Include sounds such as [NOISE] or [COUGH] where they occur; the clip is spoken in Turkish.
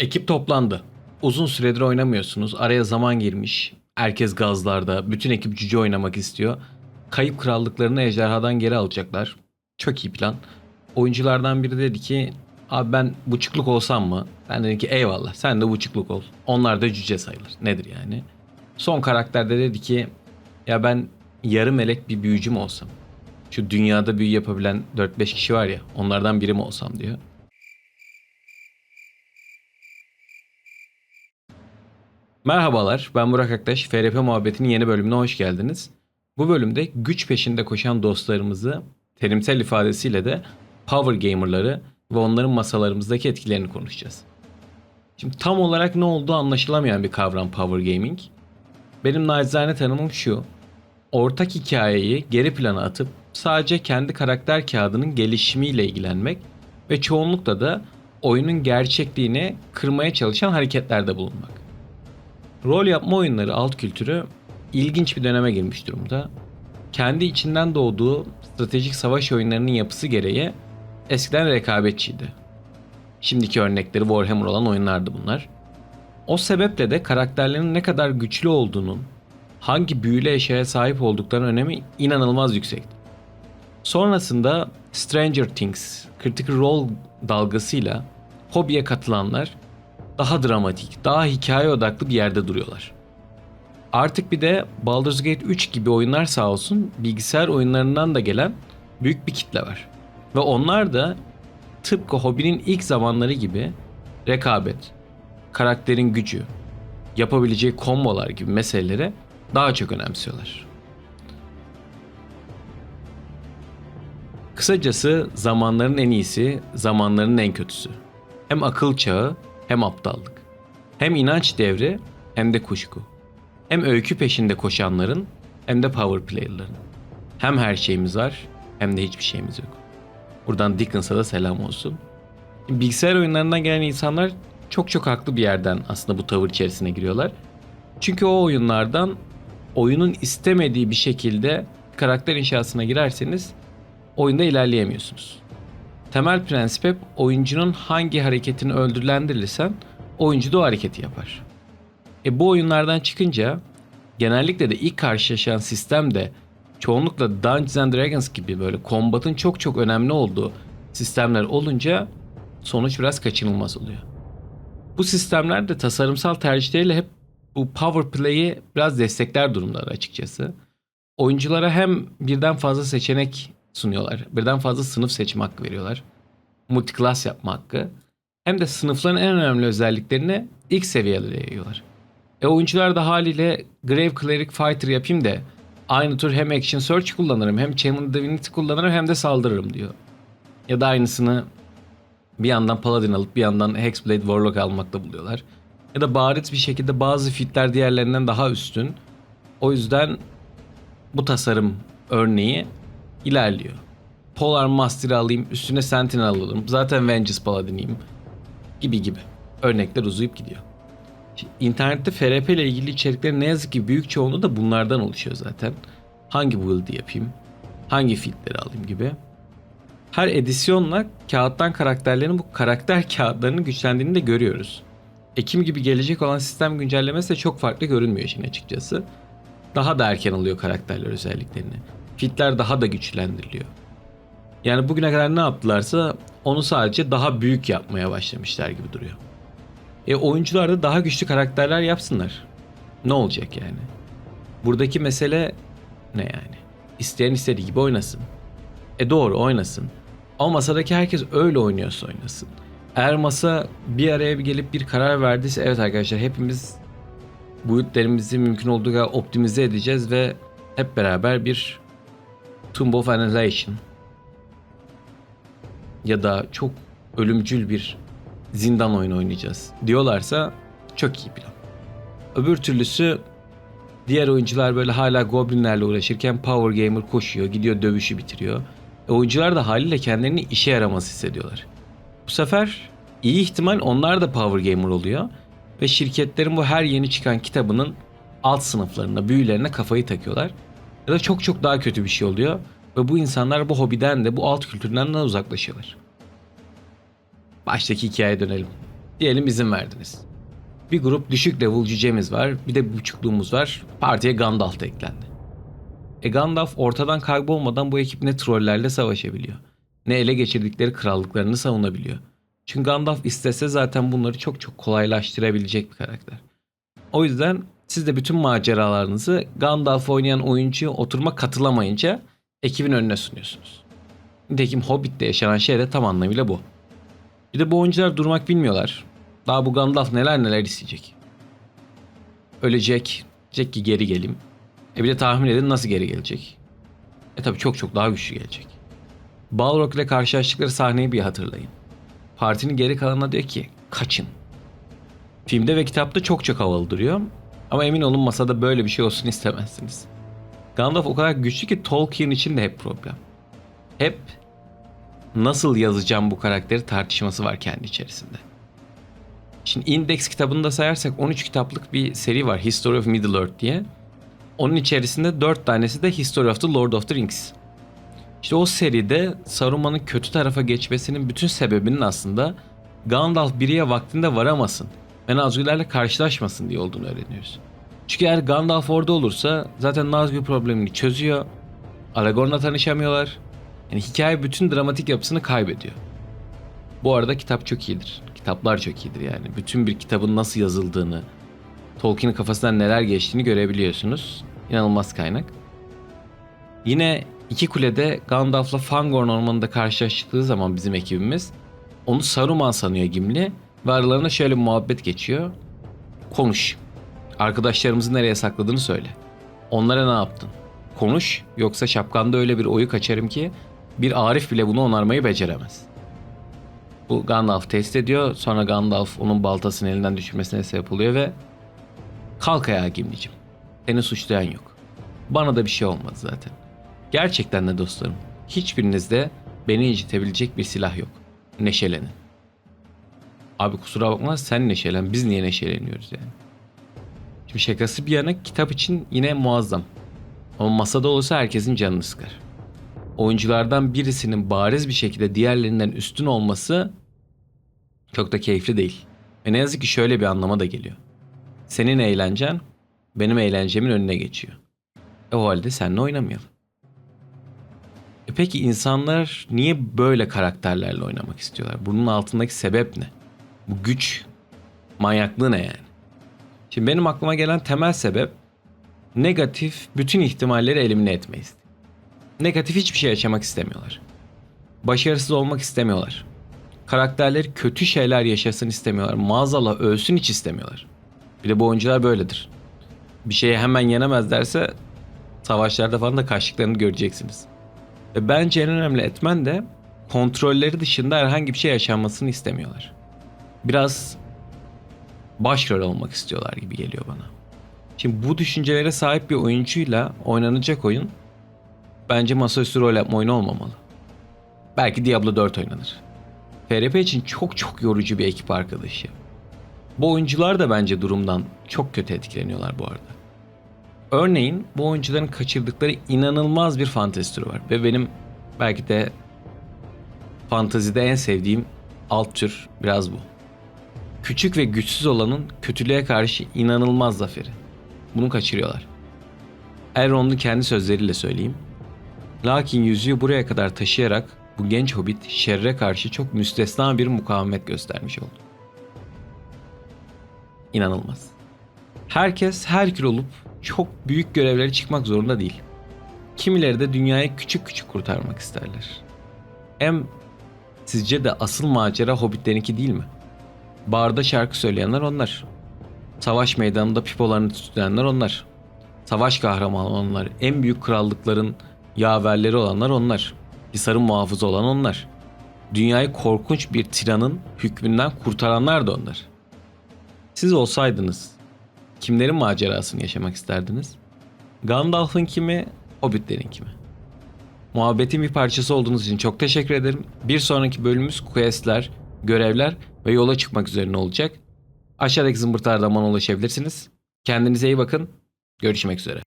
Ekip toplandı. Uzun süredir oynamıyorsunuz. Araya zaman girmiş. Herkes gazlarda. Bütün ekip cüce oynamak istiyor. Kayıp krallıklarını ejderhadan geri alacaklar. Çok iyi plan. Oyunculardan biri dedi ki abi ben buçukluk olsam mı? Ben dedim ki eyvallah sen de buçukluk ol. Onlar da cüce sayılır. Nedir yani? Son karakter de dedi ki ya ben yarı melek bir büyücü mü olsam? Şu dünyada büyü yapabilen 4-5 kişi var ya onlardan biri mi olsam diyor. Merhabalar, ben Burak Aktaş. FRP Muhabbeti'nin yeni bölümüne hoş geldiniz. Bu bölümde güç peşinde koşan dostlarımızı, terimsel ifadesiyle de Power Gamer'ları ve onların masalarımızdaki etkilerini konuşacağız. Şimdi tam olarak ne olduğu anlaşılamayan bir kavram Power Gaming. Benim nacizane tanımım şu. Ortak hikayeyi geri plana atıp sadece kendi karakter kağıdının gelişimiyle ilgilenmek ve çoğunlukla da oyunun gerçekliğini kırmaya çalışan hareketlerde bulunmak. Rol yapma oyunları alt kültürü ilginç bir döneme girmiş durumda. Kendi içinden doğduğu stratejik savaş oyunlarının yapısı gereği eskiden rekabetçiydi. Şimdiki örnekleri Warhammer olan oyunlardı bunlar. O sebeple de karakterlerin ne kadar güçlü olduğunun, hangi büyülü eşyaya sahip olduklarının önemi inanılmaz yüksekti. Sonrasında Stranger Things, Critical Role dalgasıyla hobiye katılanlar daha dramatik, daha hikaye odaklı bir yerde duruyorlar. Artık bir de Baldur's Gate 3 gibi oyunlar sağ olsun bilgisayar oyunlarından da gelen büyük bir kitle var. Ve onlar da tıpkı hobinin ilk zamanları gibi rekabet, karakterin gücü, yapabileceği kombolar gibi meselelere daha çok önemsiyorlar. Kısacası zamanların en iyisi, zamanların en kötüsü. Hem akıl çağı hem aptallık. Hem inanç devri hem de kuşku. Hem öykü peşinde koşanların hem de power player'ların. Hem her şeyimiz var hem de hiçbir şeyimiz yok. Buradan Dickens'a da selam olsun. Bilgisayar oyunlarından gelen insanlar çok çok haklı bir yerden aslında bu tavır içerisine giriyorlar. Çünkü o oyunlardan oyunun istemediği bir şekilde karakter inşasına girerseniz oyunda ilerleyemiyorsunuz. Temel prensip hep oyuncunun hangi hareketini öldürülendirirsen oyuncu da o hareketi yapar. E bu oyunlardan çıkınca genellikle de ilk karşılaşan sistem de çoğunlukla Dungeons and Dragons gibi böyle kombatın çok çok önemli olduğu sistemler olunca sonuç biraz kaçınılmaz oluyor. Bu sistemler de tasarımsal tercihleriyle hep bu power play'i biraz destekler durumdalar açıkçası. Oyunculara hem birden fazla seçenek sunuyorlar. Birden fazla sınıf seçme hakkı veriyorlar. Multiclass yapma hakkı. Hem de sınıfların en önemli özelliklerini ilk seviyelere yayıyorlar. E oyuncular da haliyle Grave Cleric Fighter yapayım da aynı tür hem Action Search kullanırım hem Channel Divinity kullanırım hem de saldırırım diyor. Ya da aynısını bir yandan Paladin alıp bir yandan Hexblade Warlock almakta buluyorlar. Ya da bariz bir şekilde bazı fitler diğerlerinden daha üstün. O yüzden bu tasarım örneği ilerliyor. Polar Master'ı alayım, üstüne Sentinel alalım. Zaten Vengeance Paladin'iyim. Gibi gibi. Örnekler uzayıp gidiyor. Şimdi internette FRP ile ilgili içeriklerin ne yazık ki büyük çoğunluğu da bunlardan oluşuyor zaten. Hangi build'i yapayım? Hangi fitleri alayım gibi. Her edisyonla kağıttan karakterlerin bu karakter [LAUGHS] kağıtlarının güçlendiğini de görüyoruz. Ekim gibi gelecek olan sistem güncellemesi de çok farklı görünmüyor işin açıkçası. Daha da erken alıyor karakterler özelliklerini. Fitler daha da güçlendiriliyor. Yani bugüne kadar ne yaptılarsa onu sadece daha büyük yapmaya başlamışlar gibi duruyor. E oyuncular da daha güçlü karakterler yapsınlar. Ne olacak yani? Buradaki mesele ne yani? İsteyen istediği gibi oynasın. E doğru oynasın. Ama masadaki herkes öyle oynuyorsa oynasın. Eğer masa bir araya gelip bir karar verdiyse evet arkadaşlar hepimiz boyutlarımızı mümkün olduğu kadar optimize edeceğiz ve hep beraber bir Tomb of Annihilation ya da çok ölümcül bir zindan oyunu oynayacağız diyorlarsa çok iyi plan. Öbür türlüsü diğer oyuncular böyle hala goblinlerle uğraşırken Power Gamer koşuyor, gidiyor dövüşü bitiriyor. E oyuncular da haliyle kendilerini işe yaramaz hissediyorlar. Bu sefer iyi ihtimal onlar da Power Gamer oluyor ve şirketlerin bu her yeni çıkan kitabının alt sınıflarına, büyülerine kafayı takıyorlar. Ya da çok çok daha kötü bir şey oluyor ve bu insanlar bu hobiden de bu alt kültürden de uzaklaşıyorlar. Baştaki hikayeye dönelim. Diyelim izin verdiniz. Bir grup düşük level cücemiz var. Bir de buçukluğumuz var. Partiye Gandalf da eklendi. E Gandalf ortadan kaybolmadan bu ekip ne trollerle savaşabiliyor. Ne ele geçirdikleri krallıklarını savunabiliyor. Çünkü Gandalf istese zaten bunları çok çok kolaylaştırabilecek bir karakter. O yüzden siz de bütün maceralarınızı Gandalf oynayan oyuncuya oturma katılamayınca ekibin önüne sunuyorsunuz. Nitekim Hobbit'te yaşanan şey de tam anlamıyla bu. Bir de bu oyuncular durmak bilmiyorlar. Daha bu Gandalf neler neler isteyecek. Ölecek. Diyecek ki geri geleyim. E bir de tahmin edin nasıl geri gelecek. E tabi çok çok daha güçlü gelecek. Balrog ile karşılaştıkları sahneyi bir hatırlayın. Partinin geri kalanına diyor ki kaçın. Filmde ve kitapta çok çok havalı duruyor. Ama emin olun masada böyle bir şey olsun istemezsiniz. Gandalf o kadar güçlü ki Tolkien için de hep problem. Hep nasıl yazacağım bu karakteri tartışması var kendi içerisinde. Şimdi Index kitabını da sayarsak 13 kitaplık bir seri var History of Middle Earth diye. Onun içerisinde 4 tanesi de History of the Lord of the Rings. İşte o seride Saruman'ın kötü tarafa geçmesinin bütün sebebinin aslında Gandalf biriye vaktinde varamasın ve Nazgûllerle karşılaşmasın diye olduğunu öğreniyoruz. Çünkü eğer Gandalf orada olursa zaten Nazgûl problemini çözüyor. Aragorn'la tanışamıyorlar. Yani hikaye bütün dramatik yapısını kaybediyor. Bu arada kitap çok iyidir. Kitaplar çok iyidir yani. Bütün bir kitabın nasıl yazıldığını, Tolkien'in kafasından neler geçtiğini görebiliyorsunuz. İnanılmaz kaynak. Yine iki kulede Gandalf'la Fangorn ormanında karşılaştığı zaman bizim ekibimiz onu Saruman sanıyor Gimli ve aralarında şöyle bir muhabbet geçiyor. Konuş. Arkadaşlarımızı nereye sakladığını söyle. Onlara ne yaptın? Konuş yoksa şapkanda öyle bir oyu kaçarım ki bir Arif bile bunu onarmayı beceremez. Bu Gandalf test ediyor. Sonra Gandalf onun baltasını elinden düşürmesine sebep oluyor ve kalk ayağa Gimli'cim. Seni suçlayan yok. Bana da bir şey olmadı zaten. Gerçekten de dostlarım. Hiçbirinizde beni incitebilecek bir silah yok. Neşelenin. Abi kusura bakma sen neşelen. Biz niye neşeleniyoruz yani? Şimdi şakası bir yana kitap için yine muazzam. Ama masada olursa herkesin canını sıkar. Oyunculardan birisinin bariz bir şekilde diğerlerinden üstün olması çok da keyifli değil. Ve ne yazık ki şöyle bir anlama da geliyor. Senin eğlencen benim eğlencemin önüne geçiyor. E o halde seninle oynamayalım. E peki insanlar niye böyle karakterlerle oynamak istiyorlar? Bunun altındaki sebep ne? Bu güç, manyaklığı ne yani? Şimdi benim aklıma gelen temel sebep negatif bütün ihtimalleri elimine etmeyiz. Negatif hiçbir şey yaşamak istemiyorlar. Başarısız olmak istemiyorlar. Karakterleri kötü şeyler yaşasın istemiyorlar. Maazallah ölsün hiç istemiyorlar. Bir de bu oyuncular böyledir. Bir şeye hemen yenemezlerse savaşlarda falan da kaçtıklarını göreceksiniz. Ve bence en önemli etmen de kontrolleri dışında herhangi bir şey yaşanmasını istemiyorlar. Biraz başrol olmak istiyorlar gibi geliyor bana. Şimdi bu düşüncelere sahip bir oyuncuyla oynanacak oyun bence masaüstü rol yapma oyunu olmamalı. Belki Diablo 4 oynanır. FRP için çok çok yorucu bir ekip arkadaşı. Bu oyuncular da bence durumdan çok kötü etkileniyorlar bu arada. Örneğin bu oyuncuların kaçırdıkları inanılmaz bir fantezi türü var. Ve benim belki de fantazide en sevdiğim alt tür biraz bu. Küçük ve güçsüz olanın kötülüğe karşı inanılmaz zaferi. Bunu kaçırıyorlar. Elrond'un kendi sözleriyle söyleyeyim. Lakin yüzüğü buraya kadar taşıyarak bu genç hobbit şerre karşı çok müstesna bir mukavemet göstermiş oldu. İnanılmaz. Herkes Herkül olup çok büyük görevlere çıkmak zorunda değil. Kimileri de dünyayı küçük küçük kurtarmak isterler. Hem sizce de asıl macera hobbitlerinki değil mi? Barda şarkı söyleyenler onlar. Savaş meydanında pipolarını tütülenler onlar. Savaş kahramanı onlar. En büyük krallıkların yaverleri olanlar onlar. Hisar'ın muhafızı olan onlar. Dünyayı korkunç bir tiranın hükmünden kurtaranlar da onlar. Siz olsaydınız kimlerin macerasını yaşamak isterdiniz? Gandalf'ın kimi, Hobbitlerin kimi? Muhabbetin bir parçası olduğunuz için çok teşekkür ederim. Bir sonraki bölümümüz questler, görevler ve yola çıkmak üzerine olacak. Aşağıdaki zımbırtılardan bana ulaşabilirsiniz. Kendinize iyi bakın. Görüşmek üzere.